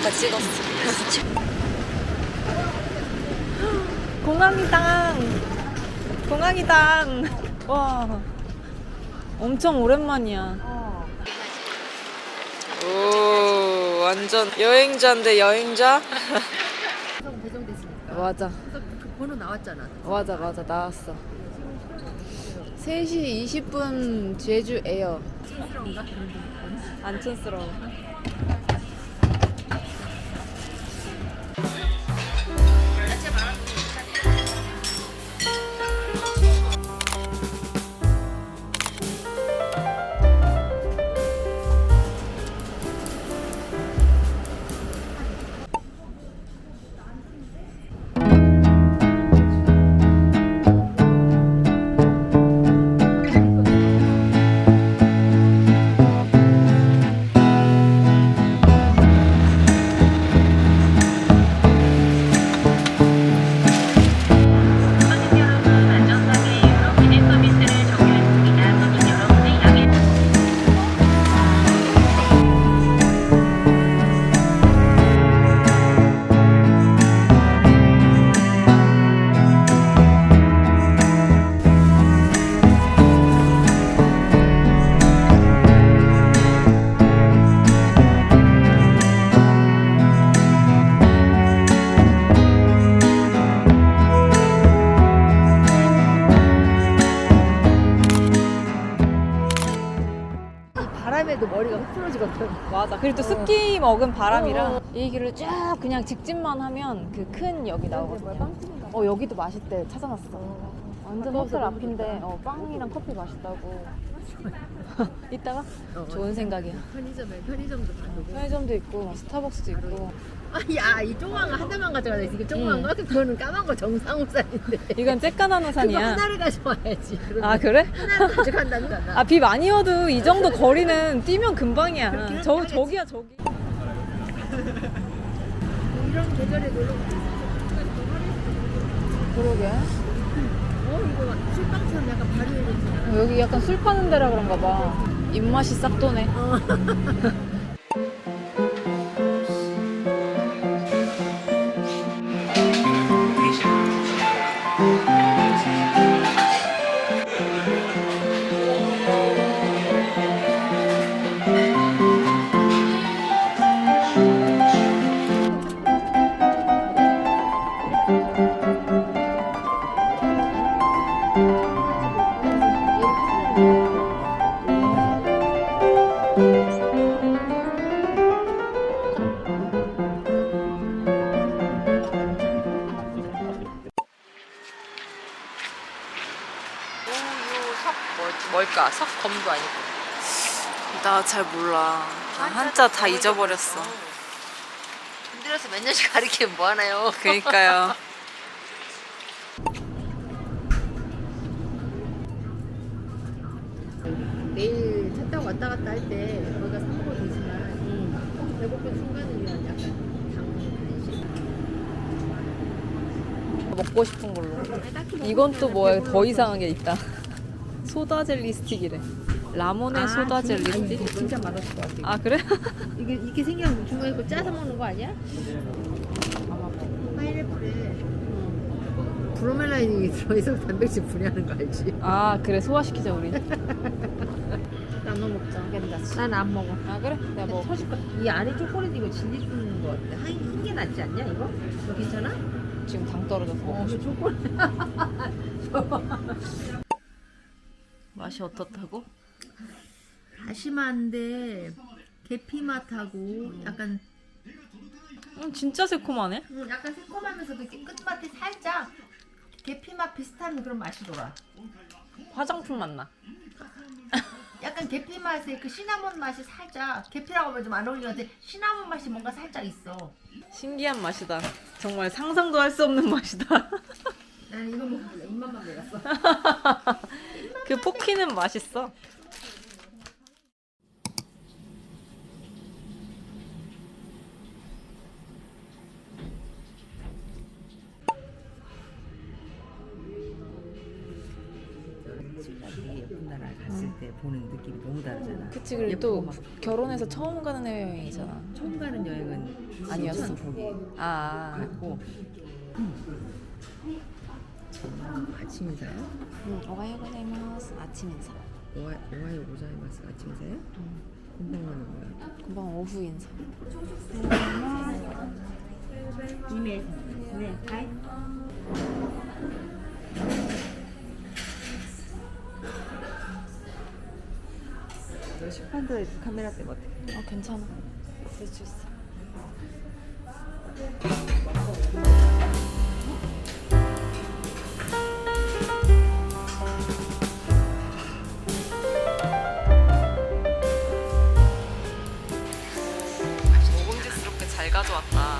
아까 찍었어. 공항이당. 공항이당. 와. 엄청 오랜만이야. 오, 완전 여행자인데 여행자? 성 배정됐으니까. 맞아. 그래서 그 번호 나왔잖아. 맞아, 맞아. 나왔어. 3시 20분 제주 에어. 촌스러운가? 그런 게 있거든. 안 촌스러워. 습기 먹은 바람이라 이 길을 쫙 그냥 직진만 하면 그 큰 역이 나오거든요. 어 여기도 맛있대. 찾아놨어. 완전 호텔 앞인데 어, 빵이랑 커피 맛있다고. 이따가 어, 좋은 생각이야. 편의점에 편의점도 가고. 편의점도 있고 스타벅스도 있고. 아, 야, 이 조그만 거 하나만 가져가야 돼. 이게 조그만 응. 거? 그거는 까만 거 정상우산인데. 이건 쬐까난 그거 우산이야. 하나를 가져와야지. 그러면 아 그래? 하나를 가져간다는 거잖아. 아비 많이 와도 이 정도 거리는 뛰면 금방이야. 그렇긴 저 하겠지. 저기야 저기. 이런 계절에 놀러 그러게. 어, 이거 술빵처럼 약간 발효해 졌잖아. 여기 약간 술 파는 데라 그런가 봐. 입맛이 싹 도네. 우 검도 아니고 나 잘 몰라. 한자 다 잊어버렸어. 흔들어서 몇 년씩 가리키면 뭐하나요? 그니까요. 내일 차 타고 왔다 갔다 할 때 거기가 사 먹어도 되지만 배고픈 순간을 위한 약간 당 간식. 먹고 싶은 걸로. 아니, 딱히 먹을 이건 또 거는 뭐야? 더 배불러. 이상한 게 있다. 소다 젤리 스틱이래. 라모네 아, 소다 진- 젤리 아니, 스틱. 이거 진짜 맛없을 것 같아. 아 그래? 이게 이렇게 생긴 중간에 거 짜서 먹는 거 아니야? 파인애플에 브로멜라인이 들어있어 단백질 분해하는 거 알지? 아 그래 소화시키자 우리. 나눠 먹자. 괜찮지. 난안 먹어. 아 그래? 내가 뭐 먹어. 터질 거. 이 안에 초콜릿 이거 질리 주는 거 같아. 한게 낫지 않냐 이거? 이거 괜찮아? 지금 당 떨어져서 어, 먹고. 초콜릿. 맛이 어떻다고? 다시마인데 계피 맛하고 약간 음, 진짜 새콤하네. 음, 약간 새콤하면서도 이렇게 끝맛이 살짝 계피 맛 비슷한 그런 맛이 돌아. 화장품 맛 나. 약간 계피 맛에 그 시나몬 맛이 살짝 계피라고 하면 좀 안 어울리는데 시나몬 맛이 뭔가 살짝 있어. 신기한 맛이다. 정말 상상도 할 수 없는 맛이다. 나는 이거 먹을래. 입맛만 먹었어. 그 포키는 맛있어. 예쁜 나라 갔을 때 보는 느낌이 너무 다르잖아. 그치 그리고 예쁘고 또 막 결혼해서 처음 가는 해외여행이잖아. 처음 가는 여행은 아니었어? 거기 아, 갔고 아침 인사요? 음, 오하요 고자이마스 아침 인사. 오하, 오하요 고자이마스 아침 인사요? 금방만은 뭐야? 금방 오후 인사. 너 식판도에 카메라 때문에 어떡해? 어 괜찮아. 될수 있어. 가져왔다.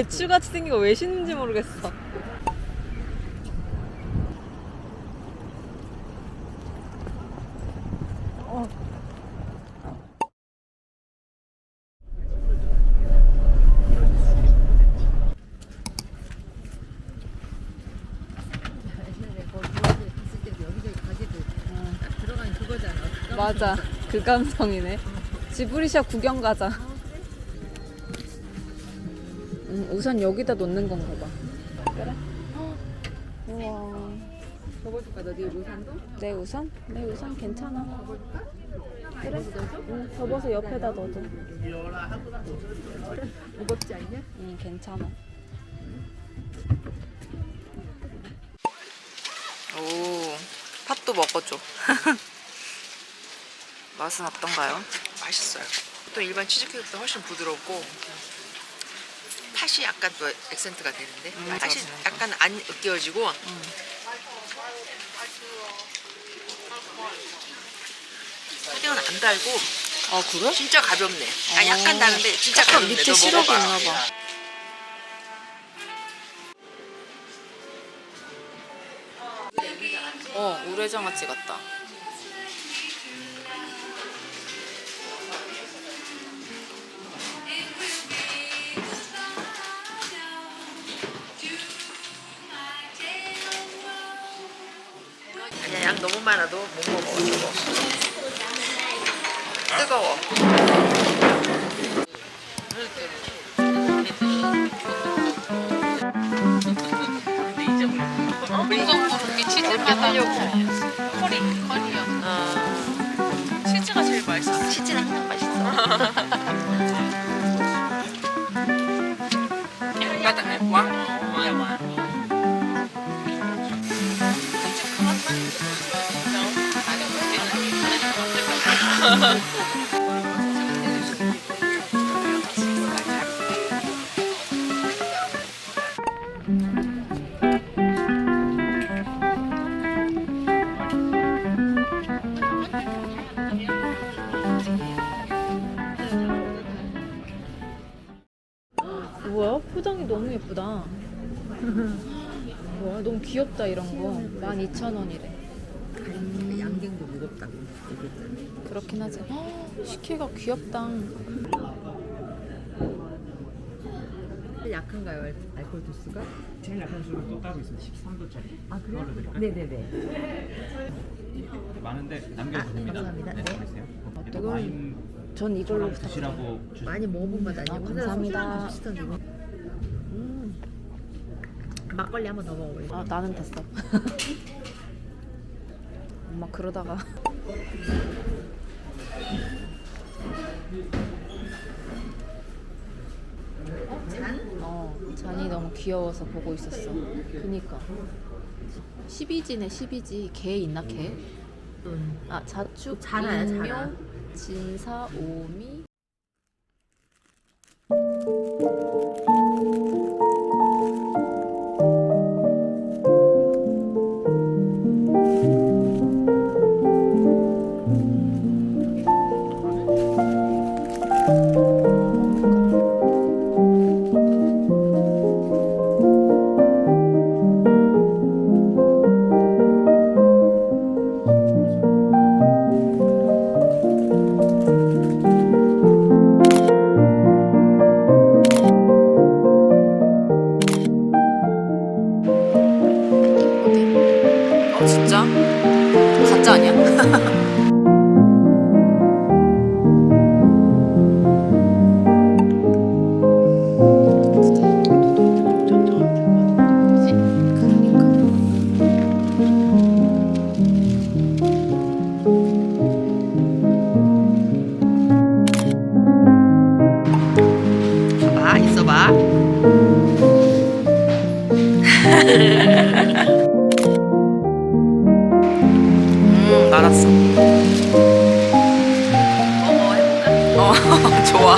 배추같이 생긴 거 왜 신는지 모르겠어. 그거잖아. 맞아. 그 감성이네. 지브리샤 구경 가자. 음, 우선 여기다 놓는 건가 봐. 그래? 우와. 접어줄까 너네 우산도? 내 우산? 내 우산 괜찮아. 그래? 응, 접어서 옆에다 넣어줘. 무겁지 않냐? 응, 괜찮아. 오, 팥도 먹어줘. 맛은 어떤가요? 맛있어요. 또 일반 치즈케이크보다 훨씬 부드럽고 팥이 약간 또 액센트가 되는데 음, 팥이 맞아, 맞아. 약간 안 으깨어지고 푸딩은 안 달고 아, 그래? 진짜 가볍네. 아 약간 다른데 진짜 약간 가볍네. 밑에 너 시럽이 먹어봐. 있나 봐. 어, 우레장아 찍었다. 양 너무 많아도 못 먹어 이거. 뜨거워. 치즈가 하려고. 커리, 커리요. 치즈가 제일 맛있어. 치즈는 항상 맛있어. 뭐야? 포장이 너무 예쁘다. 뭐야? 너무 귀엽다 이런 거. 12,000원이래. 양갱도 무겁다고 얘기했잖아. 그렇긴 하지. 헉, 식혜가 귀엽다. 약한가요 알- 알코올 도수가? 제일 약한 술은 또 따로 있어요. 13도짜리. 아 그래요? 그걸로 드릴까요? 네네네. 많은데 남겨도 됩니다. 감사합니다. 네. 드세요. 이걸 와인 전 이걸로 저랑 드시라고 주 많이 먹어본 맛 아니에요? 아, 감사합니다. 음. 막걸리 한번 더 먹어볼래? 아 나는 됐어. 엄마 그러다가 어, 잔이 너무 귀여워서 보고 있었어. 그니까. 12지네, 12지. 개 있나, 개? 아, 자축, 자라야, 인묘, 자라. 진사, 오미.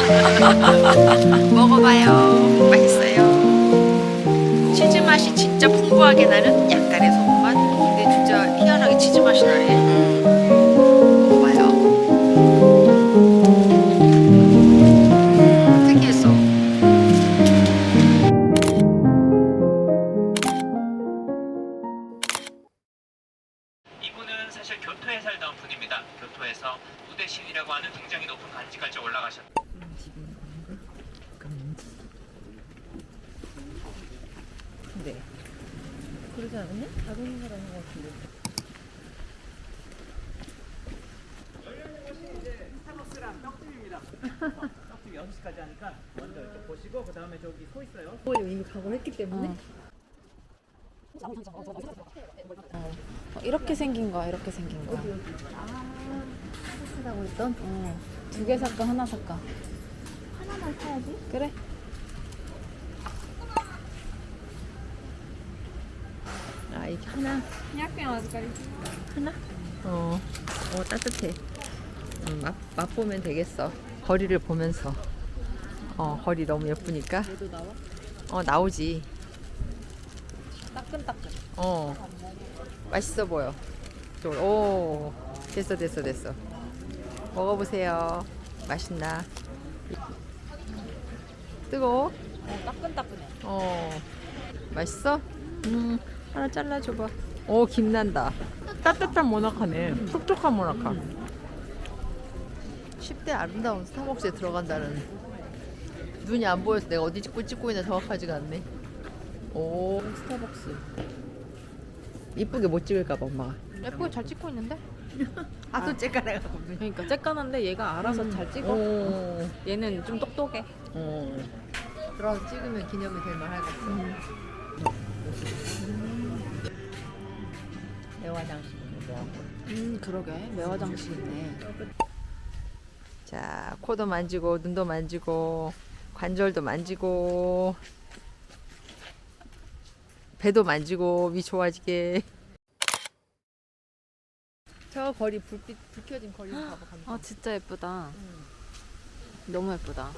먹어봐요. 맛있어요. 치즈 맛이 진짜 풍부하게 나는 약간의 소금맛. 근데 진짜 희한하게 치즈 맛이 나네. 6시까지 하니까 먼저 이렇게 보시고 그 다음에 저기 소 있어요. 어, 이미 각오했기 때문에. 어, 이렇게 생긴 거야, 이렇게 생긴 거야. 하고 있던. 어, 두 개 살까, 하나 살까? 하나만 사야지. 그래. 아, 이게 하나. 하나? 어, 어 따뜻해. 음, 맛, 맛보면 되겠어. 거리를 보면서. 어, 거리 너무 예쁘니까. 얘도 나와? 어, 나오지. 따끈따끈. 어, 맛있어 보여. 저- 오, 됐어, 됐어, 됐어. 먹어보세요. 맛있나? 뜨거워? 어, 따끈따끈해. 어, 맛있어? 음, 하나 잘라줘봐. 오, 김난다. 따뜻한 모나카네. 촉촉한 모나카. 10대 아름다운 스타벅스에 들어간다는 눈이 안 보여서 내가 어디 찍고 찍고 있나 정확하지가 않네. 오, 스타벅스. 이쁘게 못 찍을까봐 엄마가. 예쁘게 잘 찍고 있는데? 아, 또 째까 내가 그러니까 쬐깐한데 얘가 알아서 잘 찍어. 오, 얘는 좀 똑똑해. 어. 들어가서 찍으면 기념이 될 만하겠어. 매화장식인데 매화. 음, 그러게. 매화장식이네. 자, 코도 만지고 눈도 만지고 관절도 만지고 배도 만지고 위 좋아지게. 저 거리 불빛 불 켜진 거리 좀 봐봐 감사. 아, 진짜 예쁘다. 너무 예쁘다.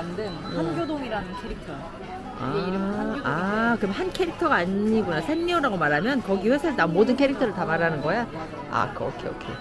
만든 한교동이라는 캐릭터야. 이게 이름은 한교동인데. 아, 그럼 한 캐릭터가 아니구나. 산리오라고 말하면 거기 회사에서 나 모든 캐릭터를 다 말하는 거야? 아, 그, 오케이, 오케이.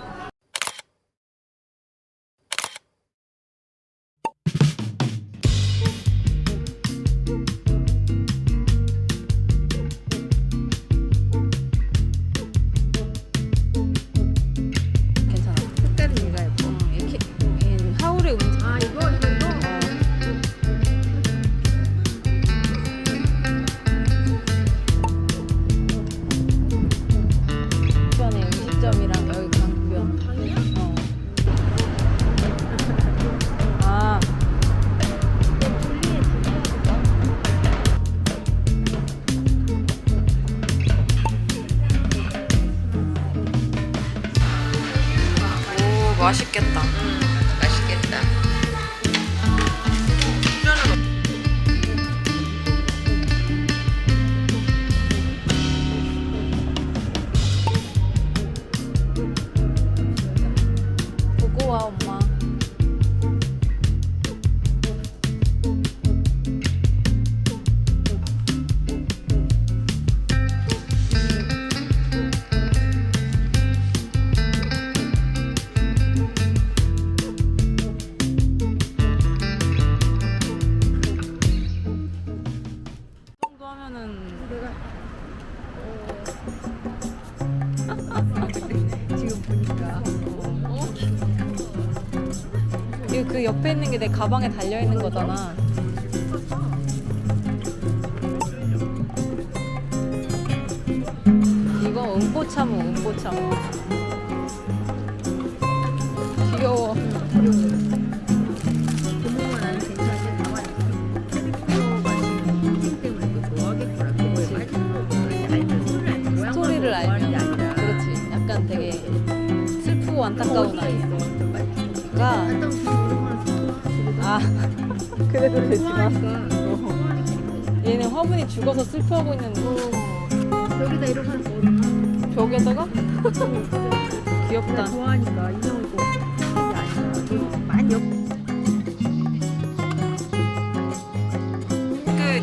맛있겠다. 지금 보니까. 이거 그 옆에 있는 게 내 가방에 달려 있는 거잖아. 이거 음보참우, 음보참우. 슬프고 안타까운 아이가. 아, 그래도 되지만. 얘는 화분이 죽어서 슬퍼하고 있는 여기다 걸 뭐, 벽에다가? 귀엽다. 나 좋아하니까 인형을 아니라 많이 엮그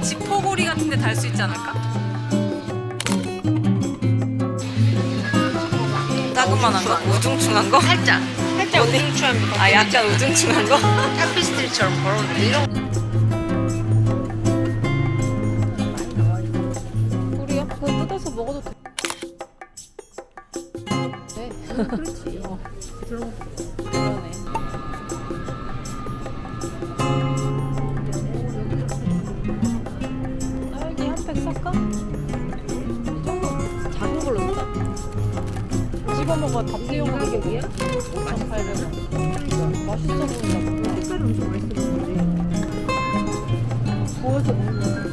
지퍼고리 같은 데 달 수 있지 않을까? 따그만한 거? 우중충한 거? 살짝 살짝 우중충한 아 약간 우중충한 거? 타피스트리처럼 걸어놓는데 이런 집어 먹어야 밥대용으로 이게 위에 5,800원. 맛있어 보인다. 색깔이 엄청 맛있어 보이는데 구워서 먹는 국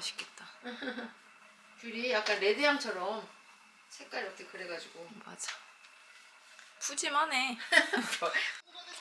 맛있겠다. 귤이 약간 레드향처럼 색깔이 어떻게 그래가지고 맞아. 푸짐하네.